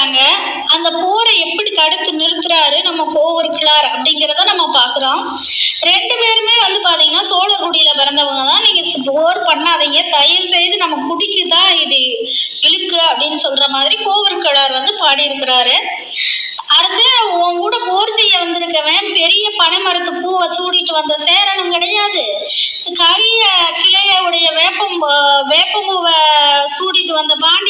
இருக்கிறாங்க அந்த போரை எப்படி தடுத்து நிறுத்துறாரு? நம்ம கோவர் கிளார் அப்படிங்கிறத நம்ம பார்க்குறோம். ரெண்டு பேருமே வந்து பார்த்தீங்கன்னா சோழகுடியில் பிறந்தவங்க தான். நீங்கள் போர் பண்ணாதீங்க. தயவு செய்து நம்ம குடிக்கு தான் இது இழுக்கு அப்படின்னு சொல்கிற மாதிரி கோவர் கிளார் வந்து பாடியிருக்கிறாரு. அரசே உன் கூட போர் செய்ய வந்திருக்கவன் பெரிய பனை மரத்து பூவை சூடிட்டு வந்த சேரனும் கிடையாது. கரிய கிளைய உடைய வேப்பம் வேப்பம்பூவை சூடிட்டு வந்த பாண்டி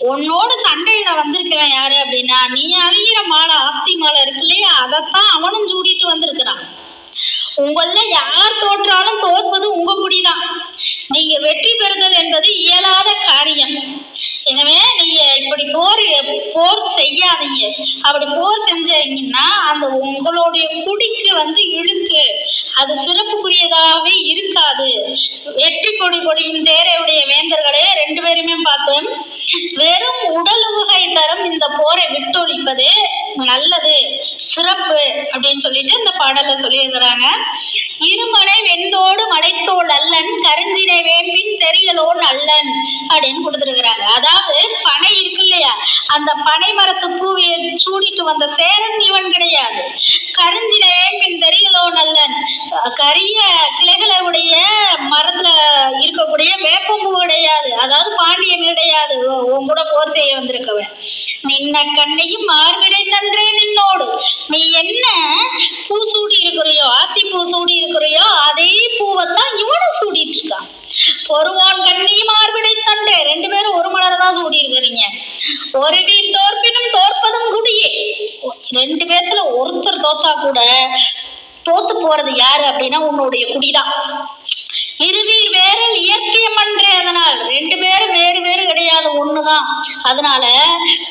உன்னோட சண்டையிட வந்திருக்கிறேன் யாரு அப்படின்னா நீ அணியிற மாலை ஆப்தி மாலை இருக்கு இல்லையா? அதைத்தான் அவனும் சூடிட்டு வந்திருக்கிறான். உங்கள யார் தோற்றாலும் தோற்பது உங்க குடிதான். நீங்க வெற்றி பெறுதல் என்பது இயலாத காரியம். எனவே நீங்க இப்படி போர் போர் செய்யாதீங்க. அப்படி போர் செஞ்சீங்கன்னா அந்த உங்களுடைய குடிக்கு வந்து இழுக்கு. அது சிறப்புக்குரியதாகவே இருக்காது. வெற்றி கொடி கொடியும் தேரையுடைய வேந்தர்களே ரெண்டு பேருமே பார்த்தோம் வெறும் உடல் உகை தரும் இந்த போரை விட்டொழிப்பது நல்லது சிறப்பு அப்படின்னு சொல்லிட்டு இந்த பாடல்ல சொல்லியிருக்கிறாங்க. இருமனை வெந்தோடு மலைத்தோல் அல்லன் கருந்தினை வேம்பின் தெரியலோன் அல்லன் அப்படின்னு கொடுத்துருக்குறாங்க. அதாவது பனை இருக்கு இல்லையா? அந்த பனை மரத்து பூவியை சூடிட்டு வந்த சேரன் இவன் கிடையாது. கருந்தினை வேம்பின் தெரியலோன் அல்லன் கரிய கிளைகளை உடைய கிடையாது. உன் கூட போர் செய்ய வந்திருக்கவன். நின்ன கண்ணையும் மார்பிடை நன்றே நின்னோடு. நீ என்ன பூ சூடி இருக்கிறையோ ஆத்தி பூ சூடி இருக்கிறையோ அதே பூவைத்தான் இவனும் சூடிட்டு இருக்கான். பொறுவான் கண்ணியும் மார்பிடை தண்டே. ரெண்டு பேரும் ஒரு மலர் தான் சூடி இருக்கிறீங்க ஒரு நீ தோற்பினும் தோற்பதும் குடியே. ரெண்டு பேர்த்துல ஒருத்தர் தோத்தா கூட தோத்து போறது யாரு அப்படின்னா உன்னுடைய குடிதான். இருவீர் வேறல் இயற்கையம் அன்றே அதனால் ரெண்டு பேரும் வேறு தான் அதனால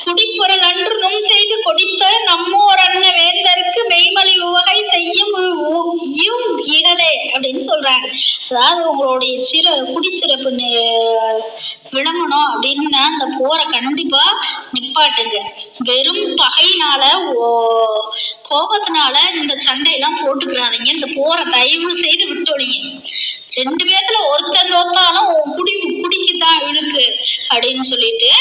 குடிப்பொருள் அன்று நும் செய்து கொடித்த நம்மோர் அன்ன வேந்தருக்கு மெய்மொழி உவகை செய்யும் இகலே அப்படின்னு சொல்றாங்க. அதாவது உங்களுடைய சிற குடிச்சிறப்பு விளங்கணும் அப்படின்னா அந்த போரை கண்டிப்பா நிப்பாட்டுங்க. வெறும் பகையினால ஓ- கோபத்தினால இந்த சண்டையெல்லாம் போட்டுக்கிறாதீங்க. இந்த போரை தயவு செய்து விட்டொழிங்க ரெண்டு பேர்த்துல ஒருத்தன் தோத்தாலும் உன் குடி குடிக்கு தான் இழுக்கு அப்படின்னு சொல்லிட்டு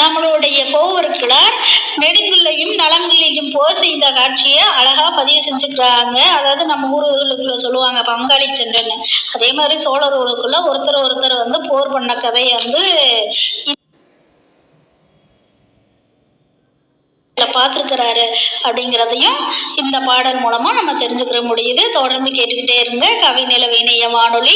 நம்மளுடைய கோவருக்குள்ளார் நெடுங்குள்ளையும் நலங்குள்ளையும் போர் செய்த காட்சியை அழகா பதிவு செஞ்சுக்கிறாங்க. அதாவது நம்ம ஊர்களுக்குள்ள சொல்லுவாங்க பங்காளி சண்டைன்னு அதே மாதிரி சோழர் ஊருக்குள்ள ஒருத்தர் ஒருத்தர் வந்து போர் பண்ண கதையை வந்து பார்த்துருக்கிறாரு அப்படிங்கிறதையும் இந்த பாடல் மூலமா நம்ம தெரிஞ்சுக்கிற முடியுது. தொடர்ந்து கேட்டுக்கிட்டே இருங்க. கவி வானொலி.